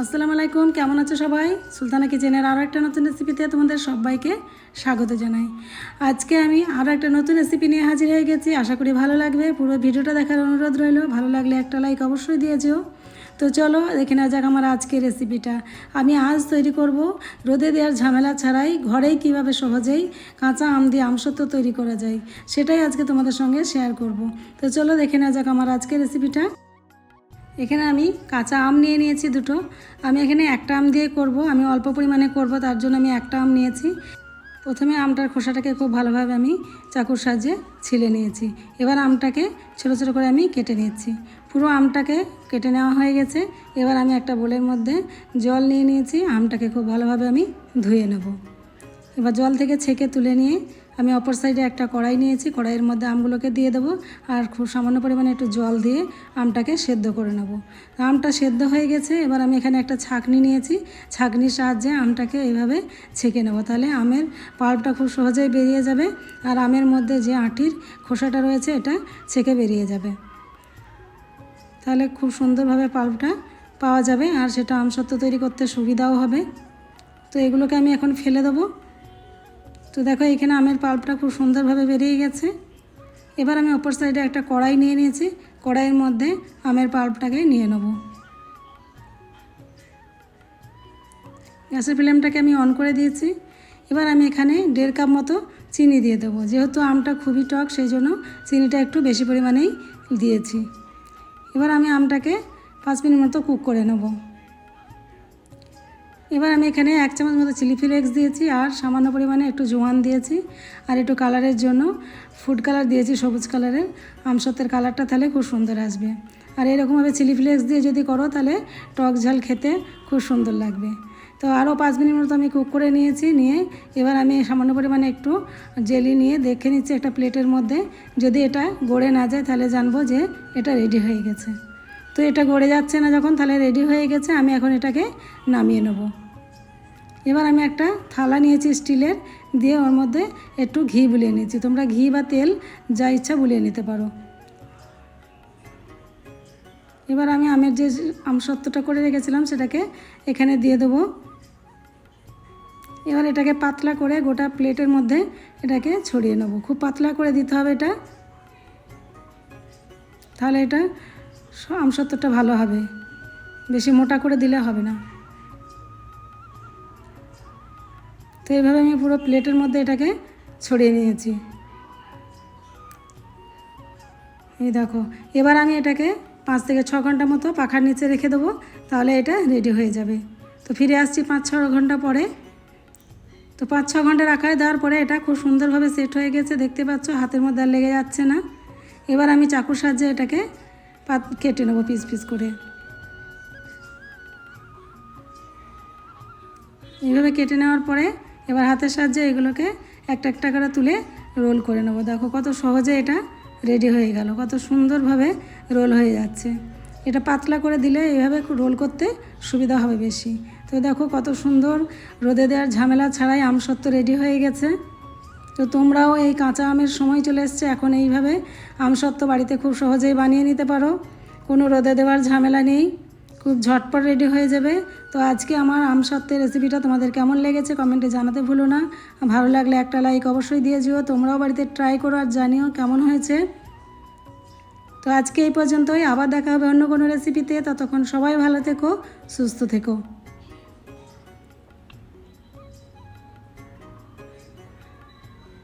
আসসালামু আলাইকুম, কেমন আছো সবাই? সুলতানা কিচেনের আরও একটা নতুন রেসিপিতে তোমাদের সবাইকে স্বাগত জানাই। আজকে আমি আরও একটা নতুন রেসিপি নিয়ে হাজির হয়ে গেছি। আশা করি ভালো লাগবে। পুরো ভিডিওটা দেখার অনুরোধ রইল। ভালো লাগলে একটা লাইক অবশ্যই দিয়ে যেও। তো চলো, দেখে নেওয়া যাক আমার আজকের রেসিপিটা আমি আজ তৈরি করব রোদে দেওয়ার ঝামেলা ছাড়াই ঘরেই কীভাবে সহজেই কাঁচা আম দিয়ে আমসত্ব তৈরি করা যায়, সেটাই আজকে তোমাদের সঙ্গে শেয়ার করব। তো চলো, দেখে নেওয়া যাক আমার আজকের রেসিপিটা এখানে আমি কাঁচা আম নিয়ে নিয়েছি দুটো। আমি এখানে একটা আম দিয়ে করব, আমি অল্প পরিমাণে করব, তার জন্য আমি একটা আম নিয়েছি। প্রথমে আমটার খোসাটাকে খুব ভালোভাবে আমি চাকুর সাহায্যে ছিলে নিয়েছি। এবার আমটাকে ছোটো ছোটো করে আমি কেটে নিয়েছি। পুরো আমটাকে কেটে নেওয়া হয়ে গেছে। এবার আমি একটা বোলের মধ্যে জল নিয়ে নিয়েছি, আমটাকে খুব ভালোভাবে আমি ধুয়ে নেব। এবার জল থেকে ছেঁকে তুলে নিয়ে আমি অপর সাইডে একটা কড়াই নিয়েছি, কড়াইয়ের মধ্যে আমগুলোকে দিয়ে দেবো আর খুব সামান্য পরিমাণে একটু জল দিয়ে আমটাকে সেদ্ধ করে নেব। আমটা সেদ্ধ হয়ে গেছে, এবার আমি এখানে একটা ছাঁকনি নিয়েছি, ছাঁকনির সাহায্যে আমটাকে এইভাবে ছেঁকে নেব। তাহলে আমের পাল্পটা খুব সহজেই বেরিয়ে যাবে আর আমের মধ্যে যে আঁটির খোসাটা রয়েছে, এটা ছেঁকে বেরিয়ে যাবে। তাহলে খুব সুন্দরভাবে পাল্পটা পাওয়া যাবে আর সেটা আমসত্ব তৈরি করতে সুবিধাও হবে। তো এগুলোকে আমি এখন ফেলে দেবো। তো দেখো, এখানে আমের পাল্পটা খুব সুন্দরভাবে বেরিয়ে গেছে। এবার আমি অপর সাইডে একটা কড়াই নিয়ে নিয়েছি। কড়াইয়ের মধ্যে আমের পাল্পটাকে নিয়ে নেব। গ্যাসের ফ্লেমটাকে আমি অন করে দিয়েছি। এবার আমি এখানে দেড় কাপ মতো চিনি দিয়ে দেবো। যেহেতু আমটা খুবই টক, সেই জন্য চিনিটা একটু বেশি পরিমাণেই দিয়েছি। এবার আমি আমটাকে পাঁচ মিনিট মতো কুক করে নেব। এবার আমি এখানে এক চামচ মতো চিলি ফ্লেক্স দিয়েছি আর সামান্য পরিমাণে একটু জোয়ান দিয়েছি আর একটু কালারের জন্য ফুড কালার দিয়েছি সবুজ কালারের। আমসত্বের কালারটা তাহলে খুব সুন্দর আসবে। আর এরকমভাবে চিলি ফ্লেক্স দিয়ে যদি করো তাহলে টক ঝাল খেতে খুব সুন্দর লাগবে। তো আরও পাঁচ মিনিট মতো আমি কুক করে নিয়েছি, নিয়ে এবার আমি সামান্য পরিমাণে একটু জেলি নিয়ে দেখে নিচ্ছি একটা প্লেটের মধ্যে। যদি এটা গড়ে না যায় তাহলে জানব যে এটা রেডি হয়ে গেছে। তো এটা গড়ে যাচ্ছে না যখন, তাহলে রেডি হয়ে গেছে, আমি এখন এটাকে নামিয়ে নেব। এবার আমি একটা থালা নিয়েছি স্টিলের, দিয়ে ওর মধ্যে একটু ঘি বুলিয়ে নিয়েছি তোমরা ঘি বা তেল যা ইচ্ছা বুলিয়ে নিতে পারো। এবার আমি আমের যে আমসত্বটা করে রেখেছিলাম, সেটাকে এখানে দিয়ে দেবো। এবার এটাকে পাতলা করে গোটা প্লেটের মধ্যে এটাকে ছড়িয়ে নেব। খুব পাতলা করে দিতে হবে এটা। তাহলে এটা আমসত্বটা ভালো হবে। বেশি মোটা করে দিলে হবে না। তো এইভাবে আমি পুরো প্লেটের মধ্যে এটাকে ছড়িয়ে নিয়েছি। এই দেখো, এবার আমি এটাকে পাঁচ থেকে ছ ঘণ্টা মতো পাখার নিচে রেখে দেবো, তাহলে এটা রেডি হয়ে যাবে। তো ফিরে আসছি পাঁচ ছ ঘণ্টা পরে। তো পাঁচ ছ ঘণ্টা রাখায় দেওয়ার পরে এটা খুব সুন্দরভাবে সেট হয়ে গেছে, দেখতে পাচ্ছ, হাতের মধ্যে আর লেগে যাচ্ছে না। এবার আমি চাকুর সাহায্যে এটাকে পাত কেটে নেব পিস পিস করে। এইভাবে কেটে নেওয়ার পরে এবার হাতের সাহায্যে এগুলোকে একটা একটা করে তুলে রোল করে নেব। দেখো কত সহজে এটা রেডি হয়ে গেল, কত সুন্দরভাবে রোল হয়ে যাচ্ছে। এটা পাতলা করে দিলে এইভাবে রোল করতে সুবিধা হবে বেশি। তো দেখো কত সুন্দর রোদে দেওয়ার ঝামেলা ছাড়াই আমসত্ব রেডি হয়ে গেছে। তো তোমরাও এই কাঁচা আমের সময় চলে এসছে, এখন এইভাবে আমসত্ব বাড়িতে খুব সহজেই বানিয়ে নিতে পারো। কোনো রোদে দেওয়ার ঝামেলা নেই, খুব ঝটপট রেডি হয়ে যাবে। তো আজকে আমার আমসত্ত্বের রেসিপিটা তোমাদের কেমন লেগেছে কমেন্টে জানাতে ভুলো না। ভালো লাগলে একটা লাইক অবশ্যই দিয়ে যেও, তোমরাও বাড়িতে ট্রাই করো আর জানিও কেমন হয়েছে। তো আজকে এই পর্যন্তই, আবার দেখা হবে অন্য কোনো রেসিপিতে ততক্ষণ সবাই ভালো থেকো, সুস্থ থেকো।